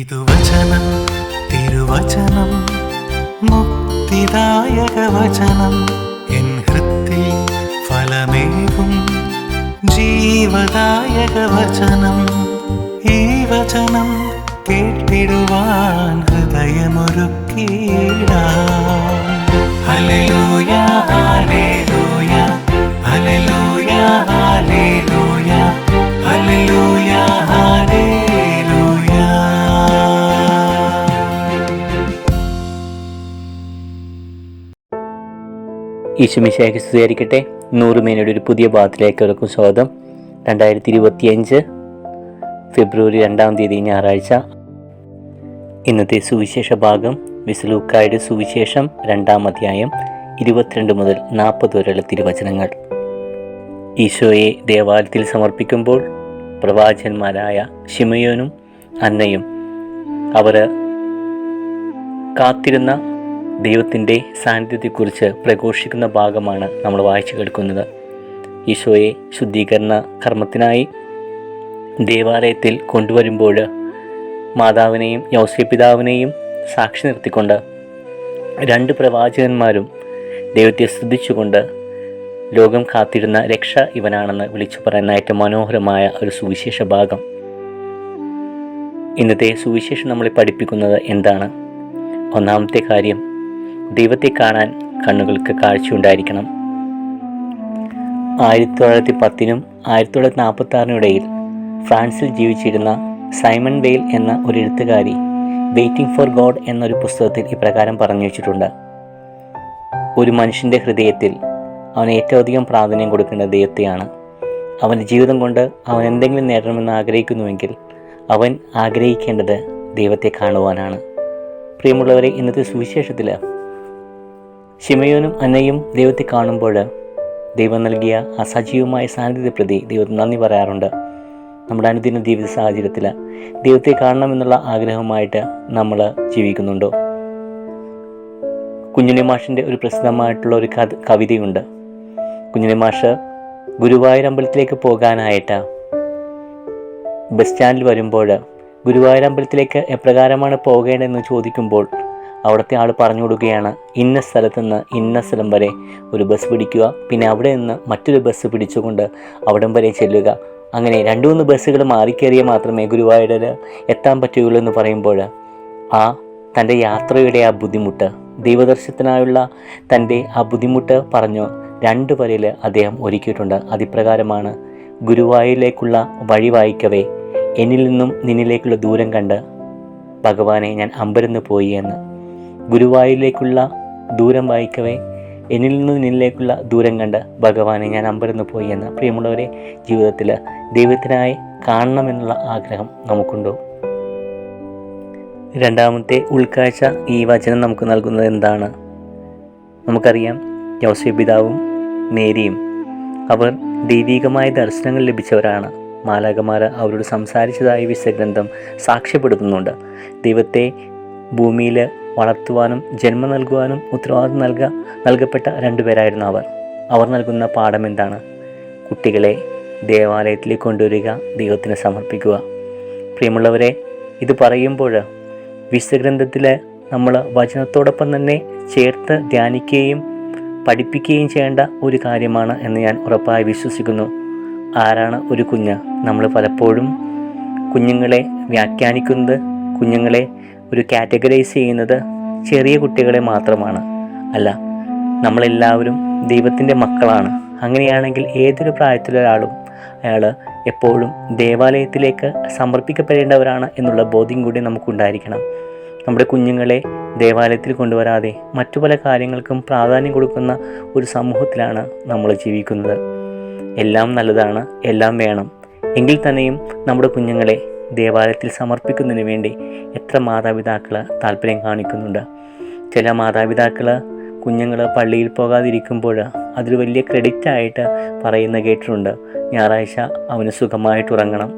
ഇതുവചനം തിരുവചനം മുക്തിദായക വചനം എൻ ഹൃത്തിൽ ഫലമേകും ജീവദായക വചനം ഈ വചനം കേട്ടിടുവാൻ ഹൃദയമൊരുക്കിയിടാം hallelujah hallelujah hallelujah hallelujah hallelujah hallelujah ഈശുമിശയ്ക്ക് നൂറ് നൂറുമേനയുടെ ഒരു പുതിയ ഭാഗത്തിലേക്ക് അവർക്കും സ്വാഗതം. രണ്ടായിരത്തി ഇരുപത്തിയഞ്ച് ഫെബ്രുവരി രണ്ടാം തീയതി ഞായറാഴ്ച. ഇന്നത്തെ സുവിശേഷ ഭാഗം വിസ്ലൂക്കായുടെ സുവിശേഷം രണ്ടാം അധ്യായം ഇരുപത്തിരണ്ട് മുതൽ നാൽപ്പത് വരെയുള്ള തിരുവചനങ്ങൾ. ഈശോയെ ദേവാലയത്തിൽ സമർപ്പിക്കുമ്പോൾ പ്രവാചകന്മാരായ ഷിമയോനും അന്നയും അവർ കാത്തിരുന്ന ദൈവത്തിന്റെ സാന്നിധ്യത്തെക്കുറിച്ച് പ്രഘോഷിക്കുന്ന ഭാഗമാണ് നമ്മൾ വായിച്ചു കേൾക്കുന്നത്. ഈശോയെ ശുദ്ധീകരണ കർമ്മത്തിനായി ദേവാലയത്തിൽ കൊണ്ടുവരുമ്പോൾ മാതാവിനെയും യൗസേ പിതാവിനെയും സാക്ഷി നിർത്തിക്കൊണ്ട് രണ്ട് പ്രവാചകന്മാരും ദൈവത്തെ സ്തുതിച്ചുകൊണ്ട് ലോകം കാത്തിരുന്ന രക്ഷ ഇവനാണെന്ന് വിളിച്ചു പറയുന്ന ഏറ്റവും മനോഹരമായ ഒരു സുവിശേഷ ഭാഗം. ഇന്നത്തെ സുവിശേഷം നമ്മളെ പഠിപ്പിക്കുന്നത് എന്താണ്? ഒന്നാമത്തെ കാര്യം ദൈവത്തെ കാണാൻ കണ്ണുകൾക്ക് കാഴ്ചയുണ്ടായിരിക്കണം. ആയിരത്തി തൊള്ളായിരത്തി പത്തിനും ആയിരത്തി തൊള്ളായിരത്തി നാൽപ്പത്തി ആറിനും ഇടയിൽ ഫ്രാൻസിൽ ജീവിച്ചിരുന്ന സൈമൺ വെയിൽ എന്ന ഒരു എഴുത്തുകാരി വെയിറ്റിംഗ് ഫോർ ഗോഡ് എന്നൊരു പുസ്തകത്തിൽ ഇപ്രകാരം പറഞ്ഞു വെച്ചിട്ടുണ്ട്. ഒരു മനുഷ്യന്റെ ഹൃദയത്തിൽ അവൻ ഏറ്റവും അധികം പ്രാധാന്യം കൊടുക്കേണ്ട ദൈവത്തെയാണ്. അവന്റെ ജീവിതം കൊണ്ട് അവൻ എന്തെങ്കിലും നേടണമെന്ന് ആഗ്രഹിക്കുന്നുവെങ്കിൽ അവൻ ആഗ്രഹിക്കേണ്ടത് ദൈവത്തെ കാണുവാനാണ്. പ്രിയമുള്ളവരെ ഇന്നത്തെ സുവിശേഷത്തിൽ ശിമയോനും അന്നയും ദൈവത്തെ കാണുമ്പോൾ ദൈവം നൽകിയ ആ സജീവമായ സാന്നിധ്യത്തെ പ്രതി ദൈവത്തിന് നന്ദി പറയാറുണ്ട്. നമ്മുടെ അനുദിന ജീവിത സാഹചര്യത്തിൽ ദൈവത്തെ കാണണമെന്നുള്ള ആഗ്രഹമായിട്ട് നമ്മൾ ജീവിക്കുന്നുണ്ടോ? കുഞ്ഞുണ്ണി മാഷിന്റെ ഒരു പ്രസിദ്ധമായിട്ടുള്ള ഒരു കഥ കവിതയുണ്ട്. കുഞ്ഞുണ്ണി മാഷ് ഗുരുവായൂർ അമ്പലത്തിലേക്ക് പോകാനായിട്ട് ബസ് സ്റ്റാൻഡിൽ വരുമ്പോൾ ഗുരുവായൂർ അമ്പലത്തിലേക്ക് എപ്രകാരമാണ് പോകേണ്ടതെന്ന് ചോദിക്കുമ്പോൾ അവിടുത്തെ ആൾ പറഞ്ഞു കൊടുക്കുകയാണ് ഇന്ന സ്ഥലത്ത് നിന്ന് ഇന്ന സ്ഥലം വരെ ഒരു ബസ് പിടിക്കുക. പിന്നെ അവിടെ നിന്ന് മറ്റൊരു ബസ് പിടിച്ചുകൊണ്ട് അവിടം വരെ ചെല്ലുക. അങ്ങനെ രണ്ട് മൂന്ന് ബസ്സുകൾ മാറിക്കേറിയാൽ മാത്രമേ ഗുരുവായൂരിൽ എത്താൻ പറ്റുകയുള്ളൂ എന്ന് പറയുമ്പോൾ ആ തന്റെ യാത്രയുടെ ആ ബുദ്ധിമുട്ട് ദൈവദർശനത്തിനായുള്ള തന്റെ ആ ബുദ്ധിമുട്ട് പറഞ്ഞു രണ്ട് വരയിൽ അദ്ദേഹം ഒരുക്കിയിട്ടുണ്ട്. അതിപ്രകാരമാണ് ഗുരുവായൂരിലേക്കുള്ള വഴി വായിക്കവേ എന്നിൽ നിന്നും നിന്നിലേക്കുള്ള ദൂരം കണ്ട് ഭഗവാനെ ഞാൻ അമ്പരന്ന് പോയി എന്ന്. ഗുരുവായൂരിലേക്കുള്ള ദൂരം വായിക്കവേ. എന്നിൽ നിന്ന് നിന്നിലേക്കുള്ള ദൂരം കണ്ട് ഭഗവാനെ ഞാൻ അമ്പരന്ന് പോയി എന്ന പ്രിയമുള്ളവരെ ജീവിതത്തിൽ ദൈവത്തിനായി കാണണമെന്നുള്ള ആഗ്രഹം നമുക്കുണ്ടോ? രണ്ടാമത്തെ ഉൾക്കാഴ്ച ഈ വചനം നമുക്ക് നൽകുന്നത് എന്താണ്? നമുക്കറിയാം യോസഫ് പിതാവും മേരിയും അവർ ദൈവികമായ ദർശനങ്ങൾ ലഭിച്ചവരാണ്. മാലാകമാർ അവരോട് സംസാരിച്ചതായി വിശ്വഗ്രന്ഥം സാക്ഷ്യപ്പെടുത്തുന്നുണ്ട്. ദൈവത്തെ ഭൂമിയിൽ വളർത്തുവാനും ജന്മം നൽകുവാനും ഉത്തരവാദിത്വം നൽക നൽകപ്പെട്ട രണ്ടുപേരായിരുന്നു അവർ. അവർ നൽകുന്ന പാഠം എന്താണ്? കുട്ടികളെ ദേവാലയത്തിലേക്ക് കൊണ്ടുവരിക ദൈവത്തിന് സമർപ്പിക്കുക. പ്രിയമുള്ളവരെ ഇത് പറയുമ്പോൾ വിശ്വഗ്രന്ഥത്തിൽ നമ്മൾ വചനത്തോടൊപ്പം തന്നെ ചേർത്ത് ധ്യാനിക്കുകയും പഠിപ്പിക്കുകയും ചെയ്യേണ്ട ഒരു കാര്യമാണ് എന്ന് ഞാൻ ഉറപ്പായി വിശ്വസിക്കുന്നു. ആരാണ് ഒരു കുഞ്ഞ്? നമ്മൾ പലപ്പോഴും കുഞ്ഞുങ്ങളെ വ്യാഖ്യാനിക്കുന്നത് കുഞ്ഞുങ്ങളെ ഒരു കാറ്റഗറൈസ് ചെയ്യുന്നത് ചെറിയ കുട്ടികളെ മാത്രമാണ്. അല്ല നമ്മളെല്ലാവരും ദൈവത്തിന്റെ മക്കളാണ്. അങ്ങനെയാണെങ്കിൽ ഏതൊരു പ്രായത്തിലൊരാളും അയാൾ എപ്പോഴും ദേവാലയത്തിലേക്ക് സമർപ്പിക്കപ്പെടേണ്ടവരാണ് എന്നുള്ള ബോധ്യം കൂടി നമുക്കുണ്ടായിരിക്കണം. നമ്മുടെ കുഞ്ഞുങ്ങളെ ദേവാലയത്തിൽ കൊണ്ടുവരാതെ മറ്റു പല കാര്യങ്ങൾക്കും പ്രാധാന്യം കൊടുക്കുന്ന ഒരു സമൂഹത്തിലാണ് നമ്മൾ ജീവിക്കുന്നത്. എല്ലാം നല്ലതാണ് എല്ലാം വേണം. എങ്കിൽ തന്നെയും നമ്മുടെ കുഞ്ഞുങ്ങളെ ദേവാലയത്തിൽ സമർപ്പിക്കുന്നതിന് വേണ്ടി എത്ര മാതാപിതാക്കൾ താല്പര്യം കാണിക്കുന്നുണ്ട്? ചില മാതാപിതാക്കൾ കുഞ്ഞുങ്ങൾ പള്ളിയിൽ പോകാതിരിക്കുമ്പോൾ അതൊരു വലിയ ക്രെഡിറ്റ് ആയിട്ട് പറയുന്ന കേട്ടിട്ടുണ്ട്. ഞായറാഴ്ച അവന് സുഖമായിട്ട് ഉറങ്ങണം.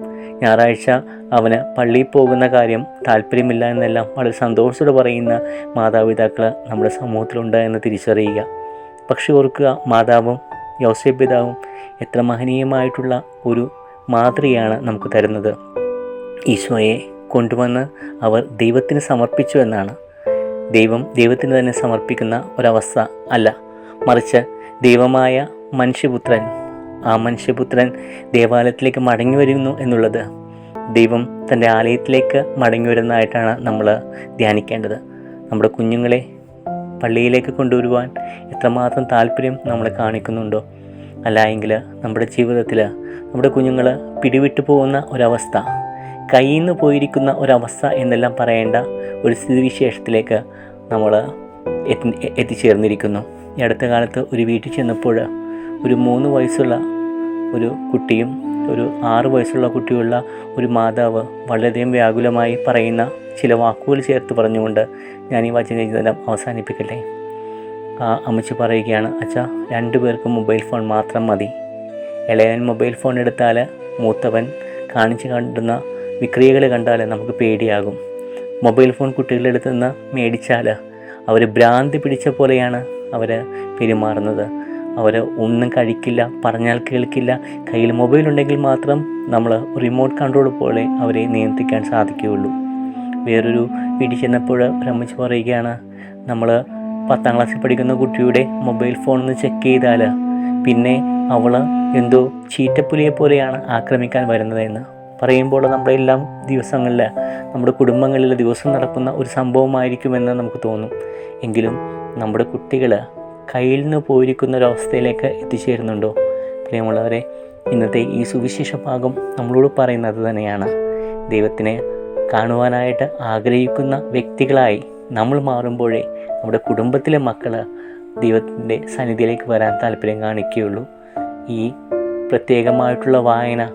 ഞായറാഴ്ച അവന് പള്ളിയിൽ പോകുന്ന കാര്യം താല്പര്യമില്ല എന്നെല്ലാം വളരെ സന്തോഷത്തോടെ പറയുന്ന മാതാപിതാക്കൾ നമ്മുടെ സമൂഹത്തിലുണ്ട് എന്ന് തിരിച്ചറിയുക. പക്ഷെ ഓർക്കുക മാതാവും യോസേഫ് പിതാവും എത്ര മഹനീയമായിട്ടുള്ള ഒരു മാതൃകയാണ് നമുക്ക് തരുന്നത്. ഈശോയെ കൊണ്ടുവന്ന് അവർ ദൈവത്തിന് സമർപ്പിച്ചു എന്നാണ്. ദൈവം ദൈവത്തിന് തന്നെ സമർപ്പിക്കുന്ന ഒരവസ്ഥ അല്ല. മറിച്ച് ദൈവമായ മനുഷ്യപുത്രൻ ആ മനുഷ്യപുത്രൻ ദേവാലയത്തിലേക്ക് മടങ്ങി വരുന്നു എന്നുള്ളത് ദൈവം തന്റെ ആലയത്തിലേക്ക് മടങ്ങി വരുന്നതായിട്ടാണ് നമ്മൾ ധ്യാനിക്കേണ്ടത്. നമ്മുടെ കുഞ്ഞുങ്ങളെ പള്ളിയിലേക്ക് കൊണ്ടുവരുവാൻ എത്രമാത്രം താല്പര്യം നമ്മൾ കാണിക്കുന്നുണ്ടോ? അല്ല എങ്കിൽ നമ്മുടെ ജീവിതത്തിൽ നമ്മുടെ കുഞ്ഞുങ്ങൾ പിടിവിട്ടു പോകുന്ന ഒരവസ്ഥ. കയ്യിൽ നിന്ന് പോയിരിക്കുന്ന ഒരവസ്ഥ എന്നെല്ലാം പറയേണ്ട ഒരു സ്ഥിതിവിശേഷത്തിലേക്ക് നമ്മൾ എത്തി എത്തിച്ചേർന്നിരിക്കുന്നു. ഈ അടുത്ത കാലത്ത് ഒരു വീട്ടിൽ ചെന്നപ്പോൾ ഒരു മൂന്ന് വയസ്സുള്ള ഒരു കുട്ടിയും ഒരു ആറ് വയസ്സുള്ള കുട്ടിയുള്ള ഒരു മാതാവ് വളരെയധികം വ്യാകുലമായി പറയുന്ന ചില വാക്കുകൾ ചേർത്ത് പറഞ്ഞുകൊണ്ട് ഞാൻ ഈ വചനം അവസാനിപ്പിക്കട്ടെ. ആ അമ്മച്ചി പറയുകയാണ് അച്ഛാ രണ്ടു പേർക്കും മൊബൈൽ ഫോൺ മാത്രം മതി. ഇളയവൻ മൊബൈൽ ഫോൺ എടുത്താൽ മൂത്തവൻ കാണിച്ചു കണ്ടുന്ന വിക്രിയകൾ കണ്ടാൽ നമുക്ക് പേടിയാകും. മൊബൈൽ ഫോൺ കുട്ടികളുടെ അടുത്ത് നിന്ന് മേടിച്ചാൽ അവർ ഭ്രാന്തി പിടിച്ച പോലെയാണ് അവർ പെരുമാറുന്നത്. അവർ ഒന്നും കഴിക്കില്ല പറഞ്ഞാൽ കേൾക്കില്ല. കയ്യിൽ മൊബൈൽ ഉണ്ടെങ്കിൽ മാത്രം നമ്മൾ റിമോട്ട് കൺട്രോൾ പോലെ അവരെ നിയന്ത്രിക്കാൻ സാധിക്കുകയുള്ളൂ. വേറൊരു വീട്ടിൽ ചെന്നപ്പോൾ ഭ്രമിച്ച് പറയുകയാണ് നമ്മൾ പത്താം ക്ലാസ്സിൽ പഠിക്കുന്ന കുട്ടിയുടെ മൊബൈൽ ഫോൺ ഒന്ന് ചെക്ക് ചെയ്താൽ പിന്നെ അവൾ എന്തോ ചീറ്റപ്പുലിയെ പോലെയാണ് ആക്രമിക്കാൻ വരുന്നതെന്ന്. പറയുമ്പോൾ നമ്മുടെ എല്ലാം ദിവസങ്ങളിൽ നമ്മുടെ കുടുംബങ്ങളിൽ ദിവസം നടക്കുന്ന ഒരു സംഭവമായിരിക്കുമെന്ന് നമുക്ക് തോന്നും. എങ്കിലും നമ്മുടെ കുട്ടികൾ കയ്യിൽ നിന്ന് പോയിരിക്കുന്ന ഒരവസ്ഥയിലേക്ക് എത്തിച്ചേരുന്നുണ്ടോ? പ്രിയമുള്ളവരെ ഇന്നത്തെ ഈ സുവിശേഷ ഭാഗം നമ്മളോട് പറയുന്നത് തന്നെയാണ്. ദൈവത്തിനെ കാണുവാനായിട്ട് ആഗ്രഹിക്കുന്ന വ്യക്തികളായി നമ്മൾ മാറുമ്പോഴേ നമ്മുടെ കുടുംബത്തിലെ മക്കൾ ദൈവത്തിന്റെ സന്നിധിയിലേക്ക് വരാൻ താല്പര്യം കാണിക്കുകയുള്ളൂ. ഈ പ്രത്യേകമായിട്ടുള്ള വായന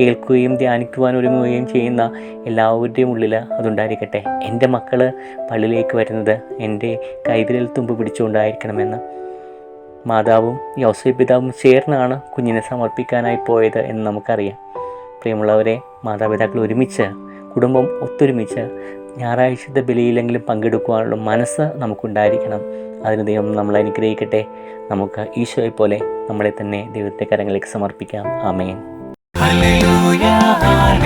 കേൾക്കുകയും ധ്യാനിക്കുവാൻ ഒരുങ്ങുകയും ചെയ്യുന്ന എല്ലാവരുടെയും ഉള്ളിൽ അതുണ്ടായിരിക്കട്ടെ. എന്റെ മക്കൾ പള്ളിയിലേക്ക് വരുന്നത് എന്റെ കൈവിരൽ തുമ്പ് പിടിച്ചുകൊണ്ടായിരിക്കണമെന്ന്. മാതാവും യോസഫ് പിതാവും ചേർന്നാണ് കുഞ്ഞിനെ സമർപ്പിക്കാനായി പോയത് എന്ന് നമുക്കറിയാം. പ്രിയമുള്ളവരെ മാതാപിതാക്കൾ ഒരുമിച്ച് കുടുംബം ഒത്തൊരുമിച്ച് ഞായറാഴ്ചത്തെ ബലിയിലെങ്കിലും പങ്കെടുക്കുവാനുള്ള മനസ്സ് നമുക്കുണ്ടായിരിക്കണം. അതിന് ദൈവം നമ്മളെ അനുഗ്രഹിക്കട്ടെ. നമുക്ക് ഈശോയെപ്പോലെ പോലെ നമ്മളെ തന്നെ ദൈവത്തെ കരങ്ങളിലേക്ക് സമർപ്പിക്കാം. ആമേൻ. Hallelujah.